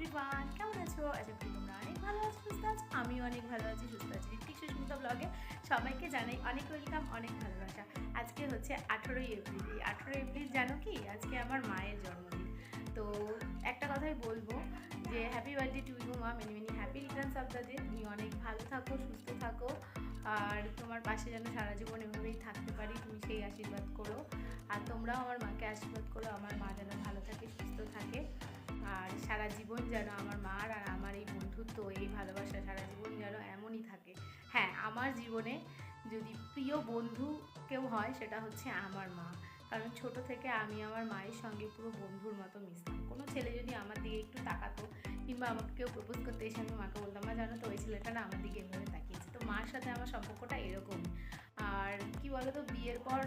Everyone কেমন আছো? আশা করি তোমরা অনেক ভালো আছো, সুস্থ আছো, আমিও অনেক ভালো আছি, সুস্থ আছি। ঋত্বিক সুস্মিতা ব্লগে সবাইকে জানাই অনেক ওয়েলকাম অনেক ভালোবাসা। আজকে হচ্ছে আঠেরোই এপ্রিল। এই আঠেরোই এপ্রিল জানো কি? আজকে আমার মায়ের জন্মদিন। তো একটা কথাই বলব যে হ্যাপি বার্থডে টু ইউ মা। Many many happy returns of the day তুমি অনেক ভালো থাকো, সুস্থ থাকো। আর তোমার পাশে যেন সারা জীবন এভাবেই থাকতে পারি, তুমি সেই আশীর্বাদ করো। আর তোমরাও আমার মাকে আশীর্বাদ করো। সারা জীবন যেন আমার মার আর আমার এই বন্ধুত্ব, এই ভালোবাসা সারা জীবন যেন এমনই থাকে। হ্যাঁ আমার জীবনে যদি প্রিয় বন্ধু কেউ হয়, সেটা হচ্ছে আমার মা। কারণ ছোট থেকে আমি আমার মায়ের সঙ্গে পুরো বন্ধুর মতো মিশতাম। কোনো ছেলে যদি আমার দিকে একটু তাকাতো, কিংবা আমাকে কেউ প্রপোজ করতে এসে আমি মাকে বলতাম, মা, জানো তো, ওই ছেলেটা না আমার দিকে এভাবে তাকিয়েছে। তো মার সাথে আমার সম্পর্কটা এরকম আর কি বলো তো বিয়ের পর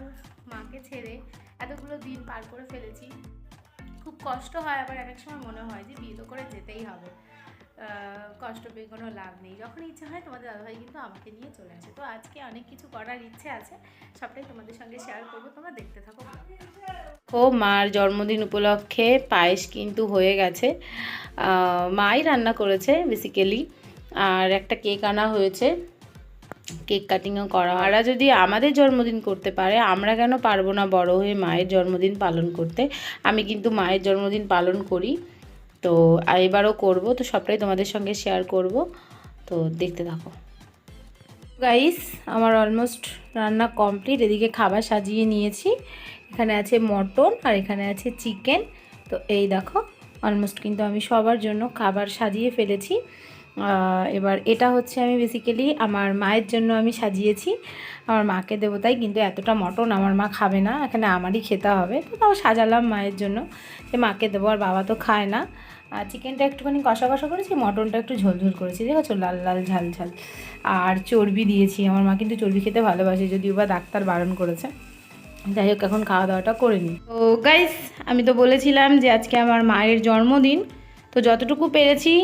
মাকে ছেড়ে এতগুলো দিন পার করে ফেলেছি। খুব কষ্ট হয়, আবার এক এক সময় মনে হয় যে বিয়ে তো করে যেতেই হবে। কষ্ট পেয়ে কোনো লাভ নেই। যখন ইচ্ছা হয় তোমাদের দাদাভাই কিন্তু আমাকে নিয়ে চলে আসে। তো আজকে অনেক কিছু করার ইচ্ছে আছে, সবটাই তোমাদের সঙ্গে শেয়ার করব। তোমরা দেখতে থাকো। ও মার জন্মদিন উপলক্ষে পায়েস কিন্তু হয়ে গেছে। মাই রান্না করেছে বেসিক্যালি আর একটা কেক আনা হয়েছে। কেক কাটিংও করা। ওরা যদি আমাদের জন্মদিন করতে পারে, আমরা কেন পারব না বড় হয়ে মায়ের জন্মদিন পালন করতে? আমি কিন্তু মায়ের জন্মদিন পালন করি, তো এবারও করব, তো সবটাই তোমাদের সঙ্গে শেয়ার করব, তো দেখতে থাকো। গাইস আমার অলমোস্ট রান্না কমপ্লিট এদিকে খাবার সাজিয়ে নিয়েছি। এখানে আছে মটন আর এখানে আছে চিকেন তো এই দেখো অলমোস্ট কিন্তু আমি সবার জন্য খাবার সাজিয়ে ফেলেছি। এবার এটা হচ্ছে আমি বেসিক্যালি আমার মায়ের জন্য আমি সাজিয়েছি। আমার মাকে দেবো তাই, কিন্তু এতটা মটন আমার মা খাবে না, এখানে আমারই খেতে হবে। তো তাও সাজালাম মায়ের জন্য। যে মাকে দেবো, আর বাবা তো খায় না। আর চিকেনটা একটুখানি কষা কষা করেছি, মটনটা একটু ঝোল ঝোল করেছি, দেখেছ? লাল লাল ঝাল ঝাল। আর চর্বি দিয়েছি, আমার মা কিন্তু চর্বি খেতে ভালোবাসে, যদিও বা ডাক্তার বারণ করেছে। যাই হোক, এখন খাওয়া দাওয়াটা করে নিই। তো গাইস আমি তো বলেছিলাম যে আজকে আমার মায়ের জন্মদিন। তো যতটুকু পেরেছি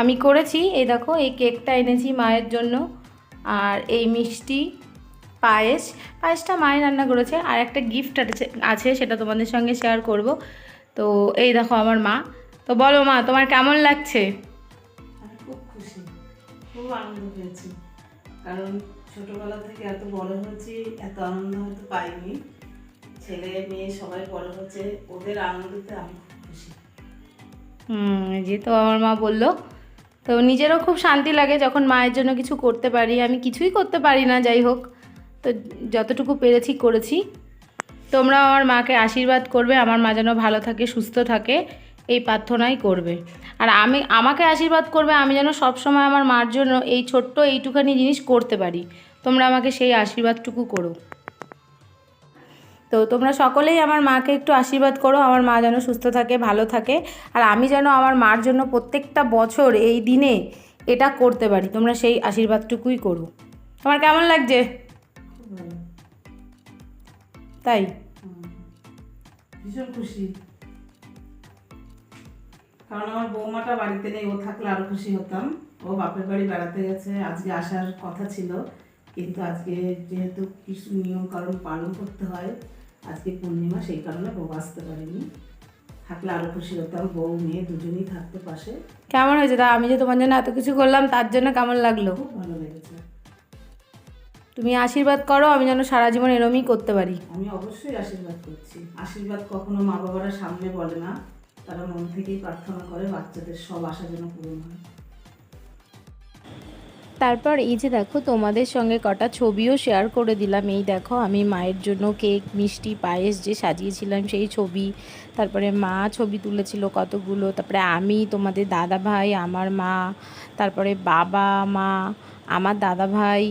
আমি করেছি এই দেখো এই কেকটা এনেছি মায়ের জন্য আর এই মিষ্টি পায়েস পায়েসটা মায়ের রান্না করেছে আর একটা গিফট আছে সেটা তোমাদের সঙ্গে শেয়ার করব। তো এই দেখো আমার মা তো বলো মা তোমার কেমন লাগছে? খুব খুশি খুব আনন্দ পেয়েছি কারণ ছোটবেলা থেকে এত বড় হয়েছি এত আনন্দ হয়তো পাইনি। ছেলে মেয়ে সবাই বড় হচ্ছে ওদের আনন্দতে আমি খুব খুশি। হুম যেহেতু আমার মা বলল তো নিজেরও খুব শান্তি লাগে যখন মায়ের জন্য কিছু করতে পারি। আমি কিছুই করতে পারি না, যাই হোক। তো যতটুকু পেরেছি করেছি। তোমরা আমার মাকে আশীর্বাদ করবে, আমার মা যেন ভালো থাকে, সুস্থ থাকে, এই প্রার্থনাই করবে। আর আমি, আমাকে আশীর্বাদ করবে, আমি যেন সবসময় আমার মার জন্য এই ছোট্ট এইটুখানি জিনিস করতে পারি। তোমরা আমাকে সেই আশীর্বাদটুকু করো। তো তোমরা সকলেই আমার মাকে একটু আশীর্বাদ করো, আমার মা যেন সুস্থ থাকে, ভালো থাকে। আর আমি যেন আমার মার জন্য প্রত্যেকটা বছর এই দিনে এটা করতে পারি, তোমরা সেই আশীর্বাদটুকুই করো। তোমার কেমন লাগছে? তাই? ভীষণ খুশি। কারণ আমার বৌমাটা বাড়িতে নেই, ও থাকলে আরও খুশি হতাম। ও বাপের বাড়ি বেড়াতে গেছে, আজকে আসার কথা ছিল। কিন্তু আজকে যেহেতু কিছু নিয়ম কারণ পালন করতে হয় আজকে পূর্ণিমা সেই কারণে বউ আসতে পারেনি। থাকলে আরও খুশি হতাম বউ মেয়ে দুজনেই থাকতে পাশে। কেমন হয়েছে তা? আমি যে তোমার জন্য এত কিছু করলাম তার জন্য কেমন লাগল? খুব ভালো লেগেছে। তুমি আশীর্বাদ করো আমি যেন সারা জীবন এরমই করতে পারি। আমি অবশ্যই আশীর্বাদ করছি। আশীর্বাদ কখনো মা বাবারা সামনে বলে না। তারা মন থেকেই প্রার্থনা করে বাচ্চাদের সব আশা যেন পূরণ হয়। তারপর এই যে দেখো তোমাদের সঙ্গে কটা ছবিও শেয়ার করে দিলাম। এই দেখো আমি মায়ের জন্য কেক মিষ্টি, পায়েস যে সাজিয়েছিলাম সেই ছবি, তারপরে মা ছবি তুলেছিল কতগুলো, তারপরে আমি, তোমাদের দাদা ভাই আমার মা, তারপরে বাবা, মা, আমার দাদা ভাই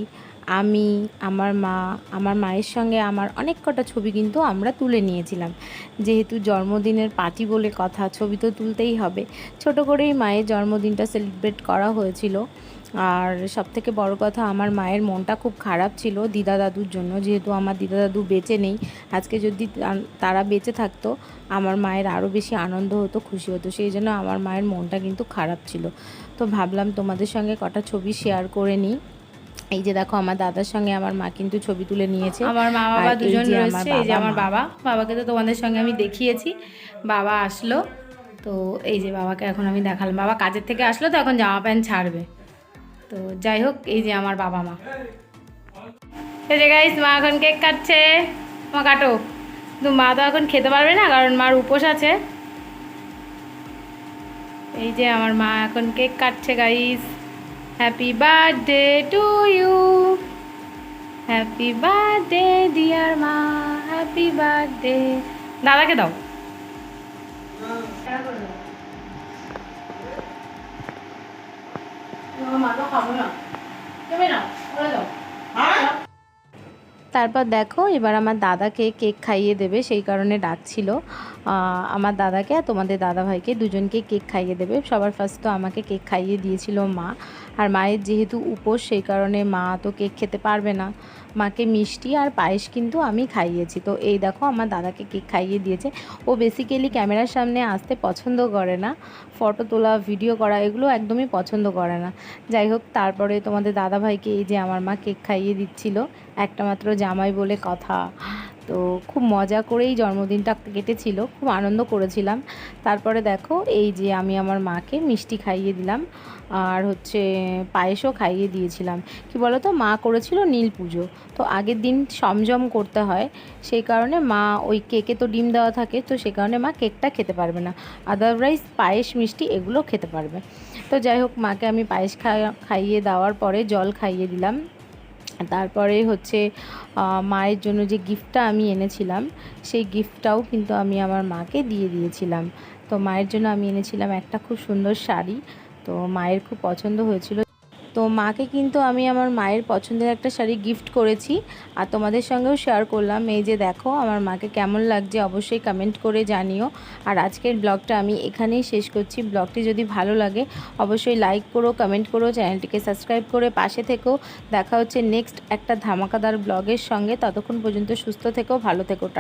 আমি, আমার মা, আমার মায়ের সঙ্গে আমার অনেক কটা ছবি কিন্তু আমরা তুলে নিয়েছিলাম। যেহেতু জন্মদিনের পার্টি বলে কথা, ছবি তো তুলতেই হবে। ছোট করেই মায়ের জন্মদিনটা সেলিব্রেট করা হয়েছিল। আর সব থেকে বড় কথা, আমার মায়ের মনটা খুব খারাপ ছিল দিদা দাদুর জন্য। যেহেতু আমার দিদা দাদু বেঁচে নেই, আজকে যদি তারা বেঁচে থাকতো, আমার মায়ের আরও বেশি আনন্দ হতো, খুশি হতো। সেই জন্য আমার মায়ের মনটা কিন্তু খারাপ ছিল। তো ভাবলাম তোমাদের সঙ্গে কটা ছবি শেয়ার করে নিই। এই যে দেখো আমার দাদার সঙ্গে আমার মা কিন্তু ছবি তুলে নিয়েছে। আমার মা বাবা দুজন রয়েছে এই যে আমার বাবা। বাবাকে তো তোমাদের সঙ্গে আমি দেখিয়েছি। বাবা আসলো। তো এই যে বাবাকে এখন আমি দেখালাম। বাবা কাজের থেকে আসলো তো এখন জামা প্যান্ট ছাড়বে। তো যাই হোক এই যে আমার বাবা মা। এই যে গাইস মা এখন কেক কাটছে। মা কাটো। কিন্তু মা তো এখন খেতে পারবে না কারণ মার উপোস আছে। এই যে আমার মা এখন কেক কাটছে guys happy birthday to you happy birthday dear মা হ্যাপি বার্থডে দাদাকে দাও। তারপর দেখো, এবার আমার দাদাকে কেক খাইয়ে দেবে, সেই কারণে ডাকছিল। আমার দাদাকে আর তোমাদের দাদা ভাইকে দুজনকে কেক খাইয়ে দেবে। সবার ফার্স্ট তো আমাকে কেক খাইয়ে দিয়েছিল মা। আর মায়ের যেহেতু উপোস, সেই কারণে মা তো কেক খেতে পারবে না। মাকে মিষ্টি আর পায়েস কিন্তু আমি খাইয়েছি। তো এই দেখো, আমার দাদাকে কেক খাইয়ে দিয়েছে। ও বেসিক্যালি ক্যামেরার সামনে আসতে পছন্দ করে না। ফটো তোলা ভিডিও করা, এগুলো একদমই পছন্দ করে না। যাই হোক, তারপরে তোমাদের দাদা ভাইকে এই যে আমার মা কেক খাইয়ে দিচ্ছিল, একটা মাত্র জামাই বলে কথা। তো খুব মজা করেই জন্মদিনটা কেটেছিল, খুব আনন্দ করেছিলাম। তারপরে দেখো, এই যে আমি আমার মাকে মিষ্টি খাইয়ে দিলাম, আর হচ্ছে পায়েসও খাইয়ে দিয়েছিলাম। কি বলো তো মা করেছিল নীল পুজো। তো আগের দিন সমজম করতে হয়, সেই কারণে মা ওই কেকে তো ডিম দেওয়া থাকে, তো সেই কারণে মা কেকটা খেতে পারবে না। আদারওয়াইজ পায়েস, মিষ্টি এগুলো খেতে পারবে। তো যাই হোক, মাকে আমি পায়েস খাইয়ে দেওয়ার পরে জল খাইয়ে দিলাম। তারপরে হচ্ছে মায়ের জন্য যে গিফটটা আমি এনেছিলাম, সেই গিফটটাও কিন্তু আমি আমার মাকে দিয়ে দিয়েছিলাম। তো মায়ের জন্য আমি এনেছিলাম একটা খুব সুন্দর শাড়ি। তো মায়ের খুব পছন্দ হয়েছিল তো মাকে কিন্তু আমি আমার মায়ের পছন্দের একটা শাড়ি গিফট করেছি আর তোমাদের সঙ্গেও শেয়ার করলাম। এই যে দেখো, আমার মাকে কেমন লাগছে অবশ্যই কমেন্ট করে জানিও। আর আজকের ব্লগটা আমি এখানেই শেষ করছি। ব্লগটি যদি ভালো লাগে, অবশ্যই লাইক করো কমেন্ট করো, চ্যানেলটিকে সাবস্ক্রাইব করে পাশে থেকেও দেখা হচ্ছে নেক্সট একটা ধামাকাদার ব্লগের সঙ্গে। ততক্ষণ পর্যন্ত সুস্থ থেকো, ভালো থেকো